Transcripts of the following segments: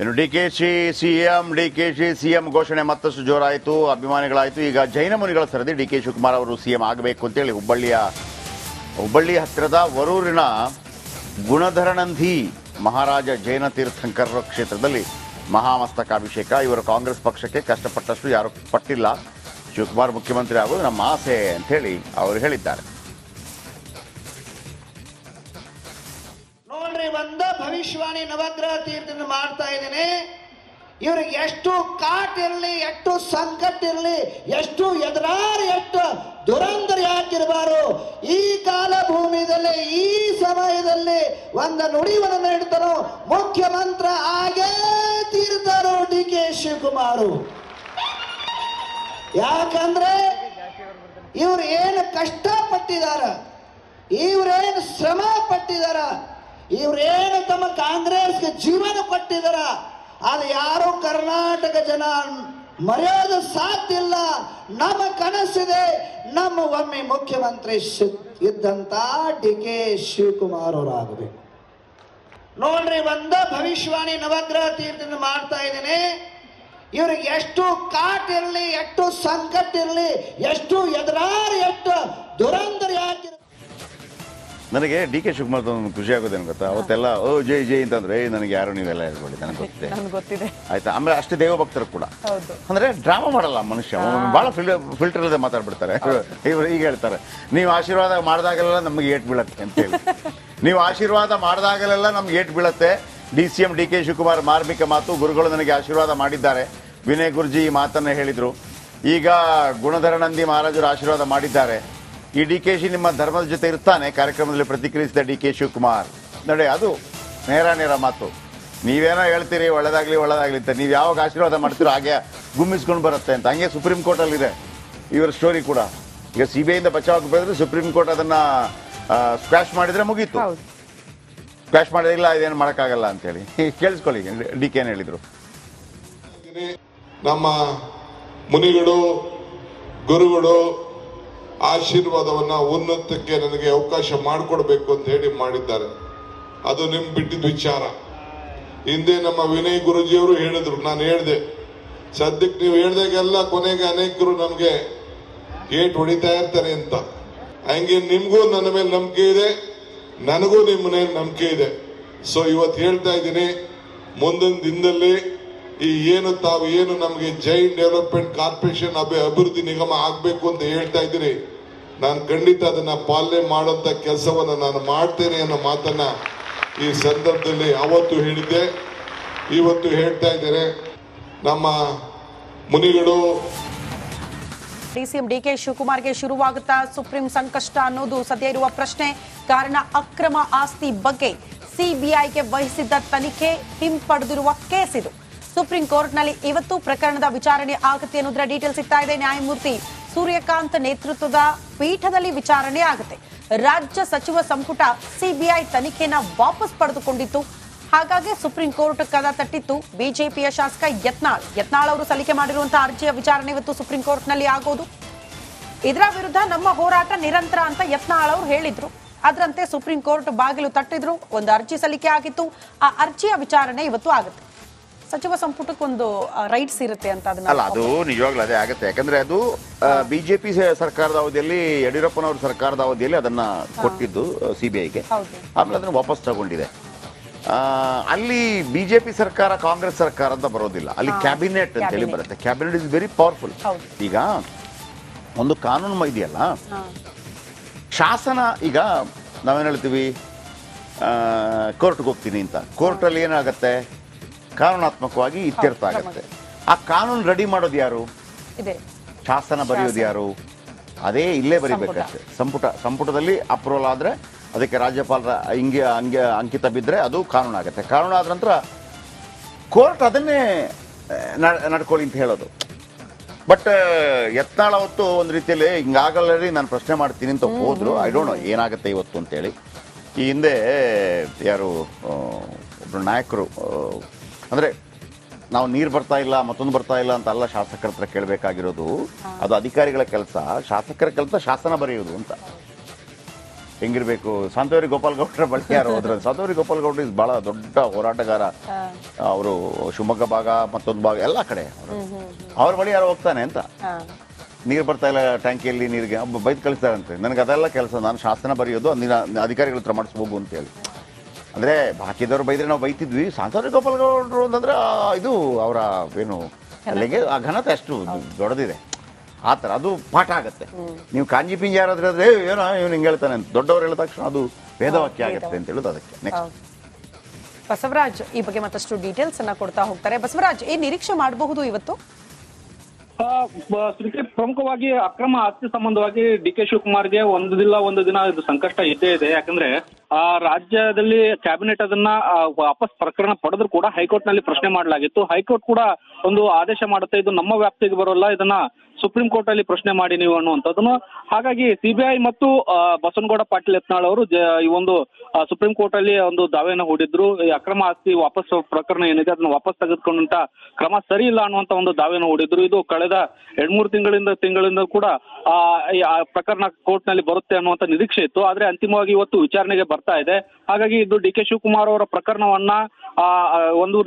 ಇನ್ನು D K Shi CM D K Shi CM ಘೋಷಣೆ ಮತ್ತಷ್ಟು ಜೋರಾಯಿತು, ಅಭಿಮಾನಿಗಳಾಯಿತು. ಈಗ ಜೈನ ಮುನಿಗಳ ಸರದಿ ಡಿ ಕೆ ಶಿವಕುಮಾರ್ ಅವರು ಸಿಎಂ ಆಗಬೇಕು ಅಂತೇಳಿ ಹುಬ್ಬಳ್ಳಿಯ, ಹುಬ್ಬಳ್ಳಿ ಹತ್ತಿರದ ವರೂರಿನ ಗುಣಧರನಂದಿ ಮಹಾರಾಜ ಜೈನ ತೀರ್ಥಂಕರ ಕ್ಷೇತ್ರದಲ್ಲಿ ಮಹಾಮಸ್ತಕಾಭಿಷೇಕ ಇವರು ಕಾಂಗ್ರೆಸ್ ಪಕ್ಷಕ್ಕೆ ಕಷ್ಟಪಟ್ಟಷ್ಟು ಯಾರು ಪಟ್ಟಿಲ್ಲ. ಶಿವಕುಮಾರ್ ಮುಖ್ಯಮಂತ್ರಿ ಆಗೋದು ನಮ್ಮ ಆಸೆ ಅಂತೇಳಿ ಅವರು ಹೇಳಿದ್ದಾರೆ. ಇವ್ರಿಗೆ ಎಷ್ಟು ಕಾಟ್ ಇರಲಿ, ಎಷ್ಟು ಸಂಕಟ ಇರಲಿ, ಎಷ್ಟು ಎದುರಾರು ಎಷ್ಟು ದುರಂತರ ಯಾಕಿರಬಾರು ಈ ಕಾಲ ಭೂಮಿಯಲ್ಲಿ ಈ ಸಮಯದಲ್ಲಿ ಒಂದು ನುಡಿವನ್ನು ನೀಡ್ತಾರೋ ಮುಖ್ಯಮಂತ್ರಿ ಆಗೇ ತೀರ್ತಾರೋ ಡಿ ಕೆ ಶಿವಕುಮಾರು. ಯಾಕಂದ್ರೆ ಇವ್ರು ಏನು ಕಷ್ಟಪಟ್ಟಿದಾರ, ಇವ್ರೇನು ಶ್ರಮ ಪಟ್ಟಿದಾರ ಇವ್ರೇನು ತಮ್ಮ ಕಾಂಗ್ರೆಸ್ಗೆ ಜೀವನ ಕೊಟ್ಟಿದಾರ ಅದು ಯಾರು ಕರ್ನಾಟಕ ಜನ ಮರೆಯೋದು ಸಾಧ್ಯ ಇಲ್ಲ. ನಮ್ಮ ಕನಸಿದೆ. ನಮ್ಮ ಒಮ್ಮೆ ಮುಖ್ಯಮಂತ್ರಿ ಇದ್ದಂತ ಡಿ ಕೆ ಶಿವಕುಮಾರ್ ಅವರಾಗಬೇಕು. ನೋಡ್ರಿ, ಒಂದ ಭವಿಷ್ಯವಾಣಿ ನವಗ್ರಹ ತೀರ್ಥದಿಂದ ಮಾಡ್ತಾ ಇದ್ದೀನಿ. ಇವ್ರಿಗೆ ಎಷ್ಟು ಕಾಟ್ ಇರಲಿ, ಎಷ್ಟು ಸಂಕಟ ಇರಲಿ, ಎಷ್ಟು ಎದುರಾರು ಎಷ್ಟು ದುರಂತರ ಯಾಕಿರ ನನಗೆ ಡಿ ಕೆ ಶಿವಕುಮಾರ್ ಒಂದು ಖುಷಿ ಆಗೋದೇನು ಗೊತ್ತಾ? ಅವತ್ತೆಲ್ಲ ಓ ಜೈ ಜೈ ಅಂತಂದ್ರೆ ಏ ನನಗೆ ಯಾರು ನೀವೆಲ್ಲ ಹೇಳ್ಬೇಡಿ ನನಗೆ ಗೊತ್ತಿದೆ. ಆಯ್ತಾ? ಆಮೇಲೆ ಅಷ್ಟೇ ದೇವಭಕ್ತರು ಕೂಡ. ಅಂದ್ರೆ ಡ್ರಾಮಾ ಮಾಡಲ್ಲ ಮನುಷ್ಯ ಬಹಳ ಫಿಲ್ಟರ್ ಇಲ್ಲದೆ ಮಾತಾಡ್ಬಿಡ್ತಾರೆ. ಇವ್ರು ಈಗ ಹೇಳ್ತಾರೆ ನೀವು ಆಶೀರ್ವಾದ ಮಾಡಿದಾಗಲೆಲ್ಲ ನಮ್ಗೆ ಏಟ್ ಬೀಳತ್ತೆ ಅಂತ ಹೇಳಿ. ನೀವು ಆಶೀರ್ವಾದ ಮಾಡಿದಾಗಲೆಲ್ಲ ನಮ್ಗೆ ಏಟ್ ಬೀಳತ್ತೆ D C M D K Shivakumar ಮಾರ್ಮಿಕ ಮಾತು ಗುರುಗಳು ನನಗೆ ಆಶೀರ್ವಾದ ಮಾಡಿದ್ದಾರೆ. ವಿನಯ್ ಗುರುಜಿ ಈ ಮಾತನ್ನ ಹೇಳಿದ್ರು. ಈಗ ಗುಣಧರ ನಂದಿ ಮಹಾರಾಜರು ಆಶೀರ್ವಾದ ಮಾಡಿದ್ದಾರೆ. ಈ ಡಿ ಕೆ ಶಿ ನಿಮ್ಮ ಧರ್ಮದ ಜೊತೆ ಇರ್ತಾನೆ ಕಾರ್ಯಕ್ರಮದಲ್ಲಿ ಪ್ರತಿಕ್ರಿಯಿಸಿದ ಡಿ ಕೆ ಶಿವಕುಮಾರ್. ನೋಡಿ ಅದು ನೇರ ನೇರ ಮಾತು. ನೀವೇನೋ ಹೇಳ್ತೀರಿ ಒಳ್ಳೇದಾಗ್ಲಿ ಒಳ್ಳೇದಾಗ್ಲಿ ಅಂತ. ನೀವು ಯಾವಾಗ ಆಶೀರ್ವಾದ ಮಾಡ್ತೀರೋ ಹಾಗೆ ಗುಮ್ಮಿಸ್ಕೊಂಡು ಬರುತ್ತೆ ಅಂತ. ಹಂಗೆ ಸುಪ್ರೀಂ ಕೋರ್ಟ್ ಅಲ್ಲಿ ಇದೆ. ಇವರ ಸ್ಟೋರಿ ಕೂಡ. ಈಗ ಸಿ ಬಿ ಐಯಿಂದ ಬಚಾವ್ ಬೆಳೆದ್ರೆ ಸುಪ್ರೀಂ ಕೋರ್ಟ್ ಅದನ್ನ ಸ್ಕ್ವಾಶ್ ಮಾಡಿದ್ರೆ ಮುಗೀತು. ಹೌದು. ಸ್ಕ್ವಾಶ್ ಮಾಡಿದಿಲ್ಲ ಇದೇನು ಮಾಡೋಕ್ಕಾಗಲ್ಲ ಅಂತೇಳಿ. ಕೇಳಿಸ್ಕೊಳ್ಳಿ ಡಿ ಕೆ ಏನು ಹೇಳಿದ್ರು. ನಮ್ಮ ಮುನಿಗಳು ಗುರುಗಳು ಆಶೀರ್ವಾದವನ್ನ ಉನ್ನತಕ್ಕೆ ನನಗೆ ಅವಕಾಶ ಮಾಡಿಕೊಡ್ಬೇಕು ಅಂತ ಹೇಳಿ ಮಾಡಿದ್ದಾರೆ. ಅದು ನಿಮ್ ಬಿಟ್ಟಿದ ವಿಚಾರ. ಹಿಂದೆ ನಮ್ಮ ವಿನಯ್ ಗುರುಜಿಯವರು ಹೇಳಿದ್ರು, ನಾನು ಹೇಳಿದೆ, ಸದ್ಯಕ್ಕೆ ನೀವು ಹೇಳ್ದಾಗೆಲ್ಲ ಕೊನೆಗೆ ಅನೇಕರು ನಮಗೆ ಏಟ್ ಹೊಡಿತಾ ಇರ್ತಾರೆ ಅಂತ. ಹಂಗೆ ನಿಮಗೂ ನನ್ನ ಮೇಲೆ ನಂಬಿಕೆ ಇದೆ, ನನಗೂ ನಿಮ್ಮ ಮೇಲೆ ನಂಬಿಕೆ ಇದೆ. ಸೊ ಇವತ್ತು ಹೇಳ್ತಾ ಇದ್ದೀನಿ, ಮುಂದಿನ ದಿನದಲ್ಲಿ ಈ ಏನು ತಾವು ಏನು ನಮಗೆ ಜೈನ್ ಡೆವಲಪ್ಮೆಂಟ್ ಕಾರ್ಪೊರೇಷನ್ ಅಭಿವೃದ್ಧಿ ನಿಗಮ ಆಗಬೇಕು ಅಂತ ಹೇಳ್ತಾ ಇದ್ದೀರಿ, ನಾನು ಖಂಡಿತ ಅದನ್ನ ಪಾಲನೆ ಮಾಡೋಂಥ ಕೆಲಸವನ್ನ ನಾನು ಮಾಡ್ತೇನೆ ಅನ್ನೋ ಮಾತನ್ನ ಈ ಸಂದರ್ಭದಲ್ಲಿ ಅವತ್ತು ಹೇಳಿದ್ದೆ. ಇವತ್ತು ಹೇಳ್ತಾ ಇದ್ದಾರೆ ನಮ್ಮ ಮುನಿಗಳು. ಡಿಸಿಎಂ ಡಿಕೆ ಶಿವಕುಮಾರ್ಗೆ ಶುರುವಾಗುತ್ತಾ ಸುಪ್ರೀಂ ಸಂಕಷ್ಟ ಅನ್ನೋದು ಸದ್ಯ ಇರುವ ಪ್ರಶ್ನೆ. ಕಾರಣ ಅಕ್ರಮ ಆಸ್ತಿ ಬಗ್ಗೆ ಸಿಬಿಐಗೆ ವಹಿಸಿದ್ದ ತನಿಖೆ ಹಿಂಪಡೆದಿರುವ ಕೇಸ್ ಇದು. ಸುಪ್ರೀಂ ಕೋರ್ಟ್ನಲ್ಲಿ ಇವತ್ತು ಪ್ರಕರಣದ ವಿಚಾರಣೆ ಆಗುತ್ತೆ ಅನ್ನೋದರ ಡೀಟೇಲ್ ಸಿಗ್ತಾ ಇದೆ. ನ್ಯಾಯಮೂರ್ತಿ ಸೂರ್ಯಕಾಂತ್ ನೇತೃತ್ವದ ಪೀಠದಲ್ಲಿ ವಿಚಾರಣೆ ಆಗುತ್ತೆ. ರಾಜ್ಯ ಸಚಿವ ಸಂಪುಟ ಸಿಬಿಐ ತನಿಖೆನ ವಾಪಸ್ ಪಡೆದುಕೊಂಡಿತ್ತು. ಹಾಗಾಗಿ ಸುಪ್ರೀಂ ಕೋರ್ಟ್ ಕದ ತಟ್ಟಿತ್ತು. ಬಿಜೆಪಿಯ ಶಾಸಕ ಯತ್ನಾಳ್. ಯತ್ನಾಳ್ ಅವರು ಸಲ್ಲಿಕೆ ಮಾಡಿರುವಂತಹ ಅರ್ಜಿಯ ವಿಚಾರಣೆ ಇವತ್ತು ಸುಪ್ರೀಂ ಕೋರ್ಟ್ನಲ್ಲಿ ಆಗೋದು. ಇದರ ವಿರುದ್ಧ ನಮ್ಮ ಹೋರಾಟ ನಿರಂತರ ಅಂತ ಯತ್ನಾಳ್ ಅವರು ಹೇಳಿದ್ರು. ಅದರಂತೆ ಸುಪ್ರೀಂ ಕೋರ್ಟ್ ಬಾಗಿಲು ತಟ್ಟಿದ್ರು. ಒಂದು ಅರ್ಜಿ ಸಲ್ಲಿಕೆ ಆಗಿತ್ತು. ಆ ಅರ್ಜಿಯ ವಿಚಾರಣೆ ಇವತ್ತು ಆಗುತ್ತೆ. ಸಚಿವ ಸಂಪುಟಕ್ಕೆ ಒಂದು ರೈಟ್ಸ್ ಇರುತ್ತೆ ಅಂತ ಅಲ್ಲ ಅದನ್ನ ಅದು ನಿಜವಾಗ್ಲೂ ಅದೇ ಆಗುತ್ತೆ. ಯಾಕಂದ್ರೆ ಅದು ಬಿಜೆಪಿ ಸರ್ಕಾರದ ಅವಧಿಯಲ್ಲಿ ಯಡಿಯೂರಪ್ಪನವ್ರ ಸರ್ಕಾರದ ಅವಧಿಯಲ್ಲಿ ಅದನ್ನ ಕೊಟ್ಟಿದ್ದು ಸಿಬಿಐಗೆ. ಆಮೇಲೆ ಅದನ್ನ ವಾಪಸ್ ತಗೊಂಡಿದೆ. ಅಲ್ಲಿ ಬಿಜೆಪಿ ಸರ್ಕಾರ ಕಾಂಗ್ರೆಸ್ ಸರ್ಕಾರ ಅಂತ ಬರೋದಿಲ್ಲ. ಅಲ್ಲಿ ಕ್ಯಾಬಿನೆಟ್ ಅಂತ ಹೇಳಿ ಬರುತ್ತೆ. ಕ್ಯಾಬಿನೆಟ್ ಇಸ್ ವೆರಿ ಪವರ್ಫುಲ್ ಈಗ ಒಂದು ಕಾನೂನು ಇದೆಯಲ್ಲ. ಶಾಸನ ಈಗ ನಾವೇನು ಹೇಳ್ತೀವಿ? ಕೋರ್ಟ್ಗೆ ಹೋಗ್ತೀನಿ ಅಂತ. ಕೋರ್ಟಲ್ಲಿ ಏನಾಗುತ್ತೆ? ಕಾನೂನಾತ್ಮಕವಾಗಿ ಇತ್ಯರ್ಥ ಆಗುತ್ತೆ ಆ ಕಾನೂನು ರೆಡಿ ಮಾಡೋದು ಯಾರು? ಇದೆ. ಶಾಸನ ಬರೆಯೋದು ಯಾರು? ಅದೇ ಇಲ್ಲೇ ಬರಿಬೇಕಷ್ಟೆ. ಸಂಪುಟ ಸಂಪುಟದಲ್ಲಿ ಅಪ್ರೂವಲ್ ಆದರೆ ಅದಕ್ಕೆ ರಾಜ್ಯಪಾಲರ ಹಿಂಗೆ ಹಂಗೆ ಅಂಕಿತ ಬಿದ್ದರೆ ಅದು ಕಾನೂನು ಆಗುತ್ತೆ. ಕಾನೂನು ಆದ ನಂತರ ಕೋರ್ಟ್ ಅದನ್ನೇ ನಡ್ಕೊಳ್ಳಿ ಅಂತ ಹೇಳೋದು. ಬಟ್ ಯತ್ನಾಳ ಹೊತ್ತು ಒಂದು ರೀತಿಯಲ್ಲಿ ಹಿಂಗಾಗಲ್ಲ ರೀ ನಾನು ಪ್ರಶ್ನೆ ಮಾಡ್ತೀನಿ ಅಂತ ಹೋದ್ರು. ಐ ಡೋಂಟ್ ನೋ ಏನಾಗುತ್ತೆ ಇವತ್ತು ಅಂತೇಳಿ. ಈ ಹಿಂದೆ ಯಾರು ಒಬ್ಬರು ನಾಯಕರು ಅಂದ್ರೆ ನಾವು ನೀರು ಬರ್ತಾ ಇಲ್ಲ ಮತ್ತೊಂದು ಬರ್ತಾ ಇಲ್ಲ ಅಂತ ಅಲ್ಲ ಶಾಸಕರ ಹತ್ರ ಕೇಳಬೇಕಾಗಿರೋದು. ಅದು ಅಧಿಕಾರಿಗಳ ಕೆಲಸ ಶಾಸಕರ ಕೆಲಸ ಶಾಸನ ಬರೆಯುವುದು ಅಂತ. ಹೆಂಗಿರ್ಬೇಕು? ಸಂತೋರಿ ಗೋಪಾಲ್ ಗೌಡ್ರ ಬಳಿ ಯಾರು ಹೋದ್ರೆ? ಸಂತೋರಿ ಗೋಪಾಲ್ ಗೌಡ್ರ ಇಸ್ ಬಹಳ ದೊಡ್ಡ ಹೋರಾಟಗಾರ. ಅವರು ಶಿವಮೊಗ್ಗ ಭಾಗ ಮತ್ತೊಂದು ಭಾಗ ಎಲ್ಲ ಕಡೆ ಅವ್ರು. ಅವ್ರ ಬಳಿ ಯಾರು ಹೋಗ್ತಾನೆ ಅಂತ? ನೀರು ಬರ್ತಾ ಇಲ್ಲ ಟ್ಯಾಂಕಿಯಲ್ಲಿ ನೀರಿಗೆ ಬೈದ್ ಬೈದು ಕಳಿಸ್ತಾರಂತೆ. ನನಗೆ ಅದೆಲ್ಲ ಕೆಲಸ ನಾನು ಶಾಸನ ಬರೆಯೋದು ಅಂದಿನ ಅಧಿಕಾರಿಗಳ ಹತ್ರ ಮಾಡಿಸ್ಬೋದು ಅಂತ ಹೇಳಿ. ಅಂದರೆ ಬಾಕಿದವ್ರು ಬೈದ್ರೆ ನಾವು ಬೈತಿದ್ವಿ. ಸಾಂಸಾರಿ ಗೋಪಾಲಗೌಡರು ಅಂತಂದ್ರೆ ಆ, ಇದು ಅವರ ಏನು ಅಲ್ಲಿಗೆ ಆ ಘನತೆ ಅಷ್ಟು ದೊಡ್ಡದಿದೆ. ಆ ಥರ ಅದು ಪಾಠ ಆಗುತ್ತೆ. ನೀವು ಕಾಂಜಿ ಪಿಂಜಿ ಯಾರಾದ್ರೂ ಆದರೆ "ಏ, ಏನೋ ಇವ್ನು ಹಿಂಗೆ ಹೇಳ್ತಾನೆ ಅಂತ ದೊಡ್ಡವ್ರು ಹೇಳಿದ ತಕ್ಷಣ ಅದು ವೇದವಾಕ್ಯ ಆಗುತ್ತೆ ಅಂತ ಹೇಳೋದು ಅದಕ್ಕೆ. ನೆಕ್ಸ್ಟ್ ಬಸವರಾಜ್ ಈ ಬಗ್ಗೆ ಮತ್ತಷ್ಟು ಡೀಟೇಲ್ಸ್ ಅನ್ನ ಕೊಡ್ತಾ ಹೋಗ್ತಾರೆ. ಬಸವರಾಜ್ ಏನ್ ನಿರೀಕ್ಷೆ ಮಾಡಬಹುದು ಇವತ್ತು? ಪ್ರಮುಖವಾಗಿ ಅಕ್ರಮ ಆಸ್ತಿ ಸಂಬಂಧವಾಗಿ ಡಿ ಕೆ ಶಿವಕುಮಾರ್ಗೆ ಒಂದು ದಿನ ಒಂದು ದಿನ ಇದು ಸಂಕಷ್ಟ ಇದ್ದೇ ಇದೆ. ಯಾಕಂದ್ರೆ ರಾಜ್ಯದಲ್ಲಿ ಕ್ಯಾಬಿನೆಟ್ ಅದನ್ನ ಆ, ವಾಪಸ್ ಪ್ರಕರಣ ಪಡೆದ್ರು ಕೂಡ ಹೈಕೋರ್ಟ್ನಲ್ಲಿ ಪ್ರಶ್ನೆ ಮಾಡಲಾಗಿತ್ತು. ಹೈಕೋರ್ಟ್ ಕೂಡ ಒಂದು ಆದೇಶ ಮಾಡುತ್ತೆ. ಇದು ನಮ್ಮ ವ್ಯಾಪ್ತಿಗೆ ಬರೋಲ್ಲ. ಇದನ್ನ ಸುಪ್ರೀಂ ಕೋರ್ಟ್ ಅಲ್ಲಿ ಪ್ರಶ್ನೆ ಮಾಡಿ ನೀವು ಅನ್ನುವಂಥದ್ದನ್ನು. ಹಾಗಾಗಿ ಸಿಬಿಐ ಮತ್ತು ಬಸನಗೌಡ ಪಾಟೀಲ್ ಯತ್ನಾಳ್ ಅವರು ಈ ಒಂದು ಸುಪ್ರೀಂ ಕೋರ್ಟ್ ಅಲ್ಲಿ ಒಂದು ದಾವೆಯನ್ನು ಹೂಡಿದ್ರು. ಈ ಅಕ್ರಮ ಆಸ್ತಿ ವಾಪಸ್ ಪ್ರಕರಣ ಏನಿದೆ ಅದನ್ನ ವಾಪಸ್ ತೆಗೆದುಕೊಂಡಂತ ಕ್ರಮ ಸರಿ ಇಲ್ಲ ಅನ್ನುವಂತ ಒಂದು ದಾವೆಯನ್ನು ಹೂಡಿದ್ರು. ಇದು ಕಳೆದ ಎರಡ್ ಮೂರು ತಿಂಗಳಿಂದ ತಿಂಗಳಿಂದ ಕೂಡ ಆ, ಆ ಪ್ರಕರಣ ಕೋರ್ಟ್ನಲ್ಲಿ ಬರುತ್ತೆ ಅನ್ನುವಂತ ನಿರೀಕ್ಷೆ ಇತ್ತು. ಆದ್ರೆ ಅಂತಿಮವಾಗಿ ಇವತ್ತು ವಿಚಾರಣೆಗೆ ಬರ್ತಾ ಇದೆ. ಹಾಗಾಗಿ ಇದು ಡಿ ಕೆ ಶಿವಕುಮಾರ್ ಅವರ ಪ್ರಕರಣವನ್ನ ಒಂದು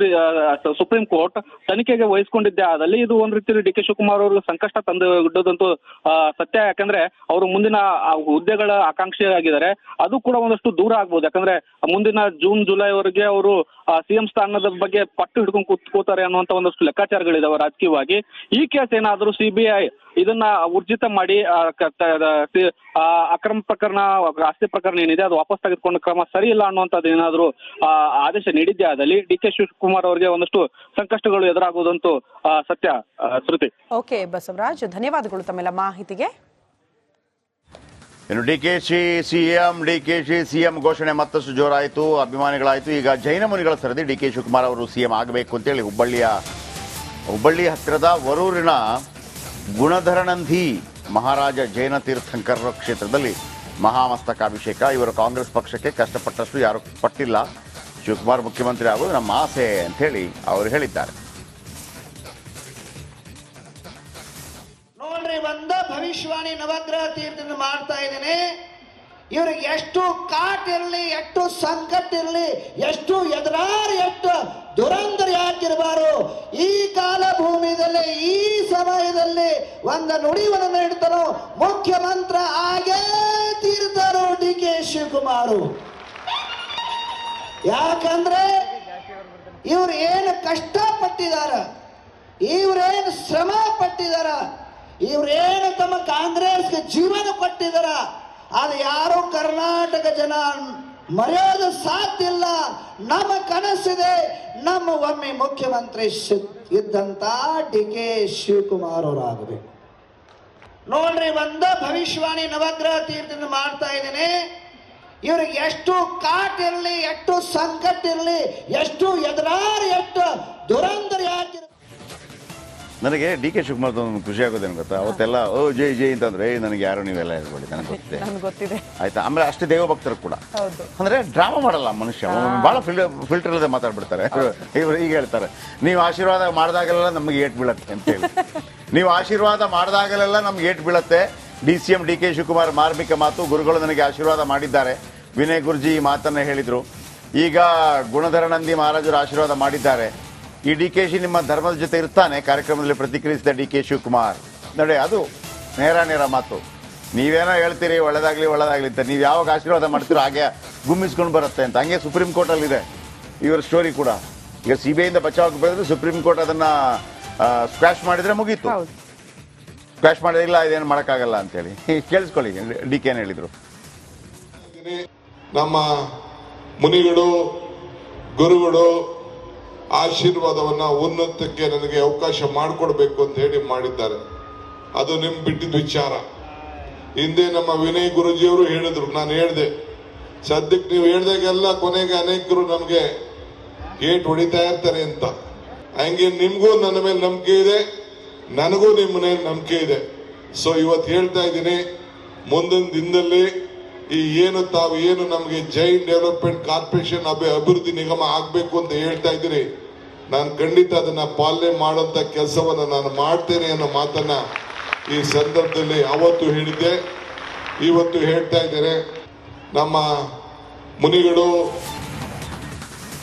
ಸುಪ್ರೀಂ ಕೋರ್ಟ್ ತನಿಖೆಗೆ ವಹಿಸಿಕೊಂಡಿದ್ದೇ. ಆದಲ್ಲಿ ಇದು ಒಂದ್ ರೀತಿಯಲ್ಲಿ ಡಿ ಕೆ ಶಿವಕುಮಾರ್ ಅವರು ಸಂಕಷ್ಟ ತಂದು ಆ, ಸತ್ಯ. ಯಾಕಂದ್ರೆ ಅವರು ಮುಂದಿನ ಆ ಹುದ್ದೆಗಳ ಆಕಾಂಕ್ಷಿಯಾಗಿದ್ದಾರೆ ಅದು ಕೂಡ ಒಂದಷ್ಟು ದೂರ ಆಗ್ಬೋದು. ಯಾಕಂದ್ರೆ ಮುಂದಿನ ಜೂನ್ ಜುಲೈವರೆಗೆ ಅವರು ಸಿಎಂ ಸ್ಥಾನದ ಬಗ್ಗೆ ಪಟ್ಟು ಹಿಡ್ಕೊಂಡು ಕೂತ್ಕೋತಾರೆ ಅನ್ನುವಂತ ಒಂದಷ್ಟು ಲೆಕ್ಕಾಚಾರಗಳಿದಾವೆ ರಾಜಕೀಯವಾಗಿ. ಈ ಕೇಸ್ ಏನಾದರೂ ಸಿಬಿಐ ಇದನ್ನ ಊರ್ಜಿತ ಮಾಡಿ ಆ, ಆ, ಅಕ್ರಮ ಪ್ರಕರಣ ಆಸ್ತಿ ಪ್ರಕರಣ ಏನಿದೆ ಅದು ವಾಪಸ್ ತೆಗೆದುಕೊಂಡ ಕ್ರಮ ಸರಿ ಇಲ್ಲ ಅನ್ನುವಂಥದ್ದು ಏನಾದರೂ ಆದೇಶ ನೀಡಿದ್ದೇ ಆದಲ್ಲಿ ಡಿ ಕೆ ಶಿವಕುಮಾರ್ ಅವರಿಗೆ ಒಂದಷ್ಟು ಸಂಕಷ್ಟಗಳು ಎದುರಾಗುವುದಂತೂ ಆ, ಸತ್ಯ ಶ್ರುತಿ. ಓಕೆ ಬಸವರಾಜ್ ಧನ್ಯವಾದಗಳು ತಮ್ಮೆಲ್ಲ ಮಾಹಿತಿಗೆ. ಇನ್ನು D K Shi CM D K Shi CM ಘೋಷಣೆ ಮತ್ತಷ್ಟು ಜೋರಾಯಿತು ಅಭಿಮಾನಿಗಳಾಯಿತು. ಈಗ ಜೈನ ಮುನಿಗಳ ಸರದಿ ಡಿ ಕೆ ಶಿವಕುಮಾರ್ ಅವರು ಸಿಎಂ ಆಗಬೇಕು ಅಂತೇಳಿ ಹುಬ್ಬಳ್ಳಿಯ ಹುಬ್ಬಳ್ಳಿ ಹತ್ತಿರದ ವರೂರಿನ ಗುಣಧರನಂದಿ ಮಹಾರಾಜ ಜೈನ ತೀರ್ಥಂಕರ ಕ್ಷೇತ್ರದಲ್ಲಿ ಮಹಾಮಸ್ತಕಾಭಿಷೇಕ. ಇವರು ಕಾಂಗ್ರೆಸ್ ಪಕ್ಷಕ್ಕೆ ಕಷ್ಟಪಟ್ಟಷ್ಟು ಯಾರು ಪಟ್ಟಿಲ್ಲ. ಶಿವಕುಮಾರ್ ಮುಖ್ಯಮಂತ್ರಿ ಆಗೋದು ನಮ್ಮ ಆಸೆ ಅಂತ ಹೇಳಿ ಅವರು ಹೇಳಿದ್ದಾರೆ. ನೋಡ್ರಿ ಬಂದ ಭವಿಷ್ಯವಾಣಿ ನವಗ್ರಹ ತೀರ್ಥದಿಂದ ಮಾಡ್ತಾ ಇದ್ದೇನೆ. ಇವ್ರಿಗೆ ಎಷ್ಟು ಕಾಟ್ ಇರಲಿ, ಎಷ್ಟು ಸಂಕಟ ಇರಲಿ, ಎಷ್ಟು ಎದುರಾರು ಎಷ್ಟು ದುರಂತರ ಯಾಕಿರಬಾರು ಈ ಕಾಲ ಭೂಮಿಯಲ್ಲಿ, ಈ ಸಮಯದಲ್ಲಿ ಒಂದು ನುಡಿವನ್ನು ಇಡ್ತಾರೋ ಮುಖ್ಯಮಂತ್ರಿ ಆಗೇ ತೀರ್ತಾರೋ ಡಿ ಕೆ ಶಿವಕುಮಾರು. ಯಾಕಂದ್ರೆ ಇವ್ರು ಏನು ಕಷ್ಟಪಟ್ಟಿದಾರ, ಇವ್ರೇನು ಶ್ರಮ ಪಟ್ಟಿದಾರ ಇವ್ರೇನು ತಮ್ಮ ಕಾಂಗ್ರೆಸ್ಗೆ ಜೀವನ ಕೊಟ್ಟಿದಾರ ಅದು ಯಾರು ಕರ್ನಾಟಕ ಜನ ಮರೆಯೋದು ಸಾಧ್ಯ ಇಲ್ಲ. ನಮ್ಮ ಕನಸಿದೆ, ನಮ್ಮ ಒಮ್ಮೆ ಮುಖ್ಯಮಂತ್ರಿ ಇದ್ದಂತ ಡಿ ಕೆ ಶಿವಕುಮಾರ್ ಅವರಾಗಬೇಕು. ನೋಡ್ರಿ, ಒಂದ ಭವಿಷ್ಯವಾಣಿ ನವಗ್ರಹ ತೀರ್ಥದಿಂದ ಮಾಡ್ತಾ ಇದ್ದೇನೆ. ಇವ್ರಿಗೆ ಎಷ್ಟು ಕಾಟ್ ಇರಲಿ ಎಷ್ಟು ಸಂಕಟ ಇರಲಿ ಎಷ್ಟು ಎದುರಾರು ಎಷ್ಟು ದುರಂತರ ನನಗೆ ಡಿ ಕೆ ಶಿವಕುಮಾರ್ ಒಂದು ಖುಷಿ ಆಗೋದೇನು ಗೊತ್ತಾ? ಅವತ್ತೆಲ್ಲ ಓ ಜೈ ಜೈ ಅಂತಂದ್ರೆ "ಏ, ನನಗೆ ಯಾರು ನೀವೆಲ್ಲ ಹೇಳ್ಬೇಡಿ ನನಗೆ ಗೊತ್ತಿದೆ ನನ್ಗೆ ಗೊತ್ತಿದೆ. ಆಯ್ತಾ? ಆಮೇಲೆ ಅಷ್ಟೇ ದೇವಭಕ್ತರು ಕೂಡ. ಹೌದು. ಅಂದ್ರೆ ಡ್ರಾಮಾ ಮಾಡಲ್ಲ ಮನುಷ್ಯ ಬಹಳ ಫಿಲ್ಟರ್ ಇಲ್ಲದೆ ಮಾತಾಡ್ಬಿಡ್ತಾರೆ. ಇವ್ರು ಈಗ ಹೇಳ್ತಾರೆ ನೀವು ಆಶೀರ್ವಾದ ಮಾಡಿದಾಗಲೆಲ್ಲ ನಮ್ಗೆ ಏಟ್ ಬೀಳತ್ತೆ ಅಂತ ಹೇಳಿ. ನೀವು ಆಶೀರ್ವಾದ ಮಾಡಿದಾಗಲೆಲ್ಲ ನಮ್ಗೆ ಏಟ್ ಬೀಳತ್ತೆ. D C M D K Shivakumar ಮಾರ್ಮಿಕ ಮಾತು ಗುರುಗಳು ನನಗೆ ಆಶೀರ್ವಾದ ಮಾಡಿದ್ದಾರೆ. ವಿನಯ್ ಗುರುಜಿ ಈ ಮಾತನ್ನ ಹೇಳಿದ್ರು. ಈಗ ಗುಣಧರ ನಂದಿ ಮಹಾರಾಜರು ಆಶೀರ್ವಾದ ಮಾಡಿದ್ದಾರೆ. ಈ ಡಿ ಕೆ ಶಿ ನಿಮ್ಮ ಧರ್ಮದ ಜೊತೆ ಇರ್ತಾನೆ ಕಾರ್ಯಕ್ರಮದಲ್ಲಿ ಪ್ರತಿಕ್ರಿಯಿಸಿದ ಡಿ ಕೆ ಶಿವಕುಮಾರ್. ನೋಡಿ ಅದು ನೇರ ನೇರ ಮಾತು. ನೀವೇನೋ ಹೇಳ್ತೀರಿ ಒಳ್ಳೇದಾಗ್ಲಿ ಒಳ್ಳೇದಾಗ್ಲಿ ಅಂತ. ನೀವು ಯಾವಾಗ ಆಶೀರ್ವಾದ ಮಾಡ್ತೀರೋ ಹಾಗೆ ಗುಮ್ಮಿಸ್ಕೊಂಡು ಬರುತ್ತೆ ಅಂತ. ಹಂಗೆ ಸುಪ್ರೀಂ ಕೋರ್ಟಲ್ಲಿ ಇದೆ ಇವರ ಸ್ಟೋರಿ ಕೂಡ. ಈಗ ಸಿ ಬಿ ಐಯಿಂದ ಬಚಾವ್ ಬೆಳೆದ್ರೆ ಸುಪ್ರೀಂ ಕೋರ್ಟ್ ಅದನ್ನ ಸ್ಕ್ವಾಶ್ ಮಾಡಿದ್ರೆ ಮುಗೀತು. ಸ್ಕ್ವಾಷ್ ಇಲ್ಲ ಇದೇನು ಮಾಡೋಕ್ಕಾಗಲ್ಲ ಅಂತೇಳಿ. ಕೇಳಿಸ್ಕೊಳ್ಳಿ ಡಿ ಕೆ ಏನು ಇದ್ದೀನಿ. ನಮ್ಮ ಮುನಿಗಳು, ಗುರುಗಳು ಆಶೀರ್ವಾದವನ್ನು ಉನ್ನತಕ್ಕೆ ನನಗೆ ಅವಕಾಶ ಮಾಡಿಕೊಡ್ಬೇಕು ಅಂತ ಹೇಳಿ ಮಾಡಿದ್ದಾರೆ. ಅದು ನಿಮ್ ಬಿಟ್ಟಿದ ವಿಚಾರ. ಹಿಂದೆ ನಮ್ಮ ವಿನಯ್ ಗುರುಜಿಯವರು ಹೇಳಿದ್ರು, ನಾನು ಹೇಳಿದೆ. ಸದ್ಯಕ್ಕೆ ನೀವು ಹೇಳ್ದಾಗೆಲ್ಲ ಕೊನೆಗೆ ಅನೇಕರು ನಮಗೆ ಗೇಟ್ ಹೊಡಿತಾ ಇರ್ತಾರೆ ಅಂತ. ಹಂಗೆ ನಿಮಗೂ ನನ್ನ ಮೇಲೆ ನಂಬಿಕೆ ಇದೆ, ನನಗೂ ನಿಮ್ಮ ಮೇಲೆ ನಂಬಿಕೆ ಇದೆ. ಸೊ ಇವತ್ತು ಹೇಳ್ತಾ ಇದ್ದೀನಿ, ಮುಂದಿನ ದಿನದಲ್ಲಿ ಈ ಏನು ತಾವು ಏನು ನಮಗೆ ಜೈನ್ ಡೆವಲಪ್ಮೆಂಟ್ ಕಾರ್ಪೊರೇಷನ್ ಅಭಿ ಅಭಿವೃದ್ಧಿ ನಿಗಮ ಆಗಬೇಕು ಅಂತ ಹೇಳ್ತಾ ಇದ್ದೀರಿ, ನಾನು ಖಂಡಿತ ಅದನ್ನ ಪಾಲನೆ ಮಾಡುವಂತ ಕೆಲಸವನ್ನ ನಾನು ಮಾಡ್ತೇನೆ ಅನ್ನೋ ಮಾತನ್ನ ಈ ಸಂದರ್ಭದಲ್ಲಿ ಅವತ್ತು ಹೇಳಿದ್ದೆ. ಇವತ್ತು ಹೇಳ್ತಾ ಇದ್ದಾರೆ, ನಮ್ಮ ಮುನಿಗಳು